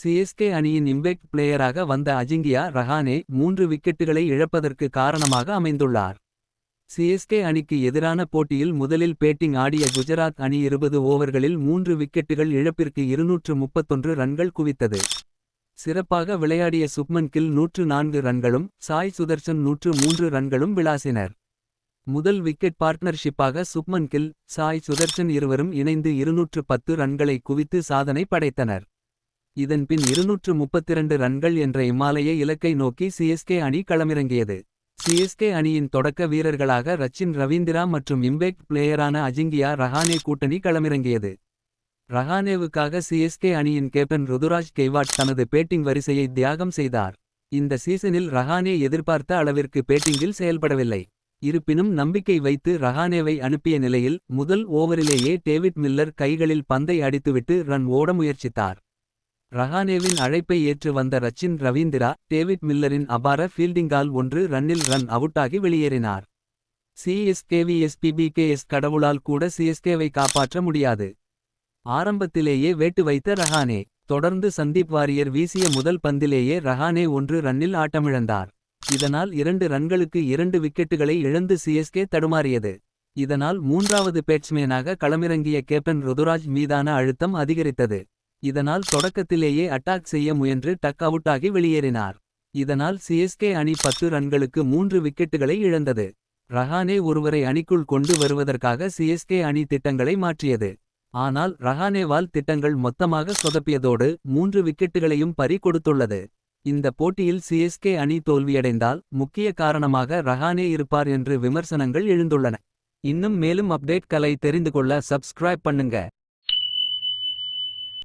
CSK அணியின் impact பிளேயராக வந்த அஜிங்கியா ரஹானே மூன்று விக்கெட்டுகளை இழப்பதற்கு காரணமாக அமைந்துள்ளார். சிஎஸ்கே அணிக்கு எதிரான போட்டியில் முதலில் பேட்டிங் ஆடிய குஜராத் அணி இருபது ஓவர்களில் மூன்று விக்கெட்டுகள் இழப்பிற்கு இருநூற்று முப்பத்தொன்று ரன்கள் குவித்தது. சிறப்பாக விளையாடிய சுப்மன் கில் நூற்று நான்கு ரன்களும் சாய் சுதர்சன் நூற்று மூன்று ரன்களும் விளாசினர். முதல் விக்கெட் பார்ட்னர்ஷிப்பாக சுப்மன் கில் சாய் சுதர்சன் இருவரும் இணைந்து இருநூற்று பத்து ரன்களை குவித்து சாதனை படைத்தனர். இதன்பின் இருநூற்று முப்பத்திரண்டு ரன்கள் என்ற இம்மாலய இலக்கை நோக்கி சிஎஸ்கே அணி களமிறங்கியது. சிஎஸ்கே அணியின் தொடக்க வீரர்களாக ரச்சின் ரவீந்திரா மற்றும் இம்பேக்ட் பிளேயரான அஜிங்கியா ரஹானே கூட்டணி களமிறங்கியது. ரஹானேவுக்காக சிஎஸ்கே அணியின் கேப்டன் ருதுராஜ் கெய்வாட் தனது பேட்டிங் வரிசையை தியாகம் செய்தார். இந்த சீசனில் ரஹானே எதிர்பார்த்த அளவிற்கு பேட்டிங்கில் செயல்படவில்லை. இருப்பினும் நம்பிக்கை வைத்து ரஹானேவை அனுப்பிய நிலையில் முதல் ஓவரிலேயே டேவிட் மில்லர் கைகளில் பந்தை அடித்துவிட்டு ரன் ஓட முயற்சித்தார். ரஹானேவின் அழைப்பை ஏற்று வந்த ரச்சின் ரவீந்திரா டேவிட் மில்லரின் அபார ஃபீல்டிங்கால் ஒன்று ரன்னில் ரன் அவுட்டாகி வெளியேறினார். சிஎஸ்கேவிஎஸ்பிபிகேஎஸ் கடவுளால் கூட சிஎஸ்கேவை காப்பாற்ற முடியாது. ஆரம்பத்திலேயே வேட்டு வைத்த ரஹானே தொடர்ந்து சந்தீப் வாரியர் வீசிய முதல் பந்திலேயே ரஹானே ஒன்று ரன்னில் ஆட்டமிழந்தார். இதனால் இரண்டு ரன்களுக்கு இரண்டு விக்கெட்டுகளை இழந்து சிஎஸ்கே தடுமாறியது. இதனால் மூன்றாவது பேட்ஸ்மேனாக களமிறங்கிய கேப்டன் ருதுராஜ் மீதான அழுத்தம் அதிகரித்தது. இதனால் தொடக்கத்திலேயே அட்டாக் செய்ய முயன்று டக் அவுட்டாகி வெளியேறினார். இதனால் சிஎஸ்கே அணி பத்து ரன்களுக்கு மூன்று விக்கெட்டுகளை இழந்தது. ரஹானே ஒருவரை அணிக்குள் கொண்டு வருவதற்காக சிஎஸ்கே அணி திட்டங்களை மாற்றியது. ஆனால் ரஹானேவால் திட்டங்கள் மொத்தமாக சொதப்பியதோடு மூன்று விக்கெட்டுகளையும் பறி கொடுத்துள்ளது. இந்த போட்டியில் சிஎஸ்கே அணி தோல்வியடைந்தால் முக்கிய காரணமாக ரஹானே இருப்பார் என்று விமர்சனங்கள் எழுந்துள்ளன. இன்னும் மேலும் அப்டேட் கலை தெரிந்து கொள்ள சப்ஸ்கிரைப் பண்ணுங்க.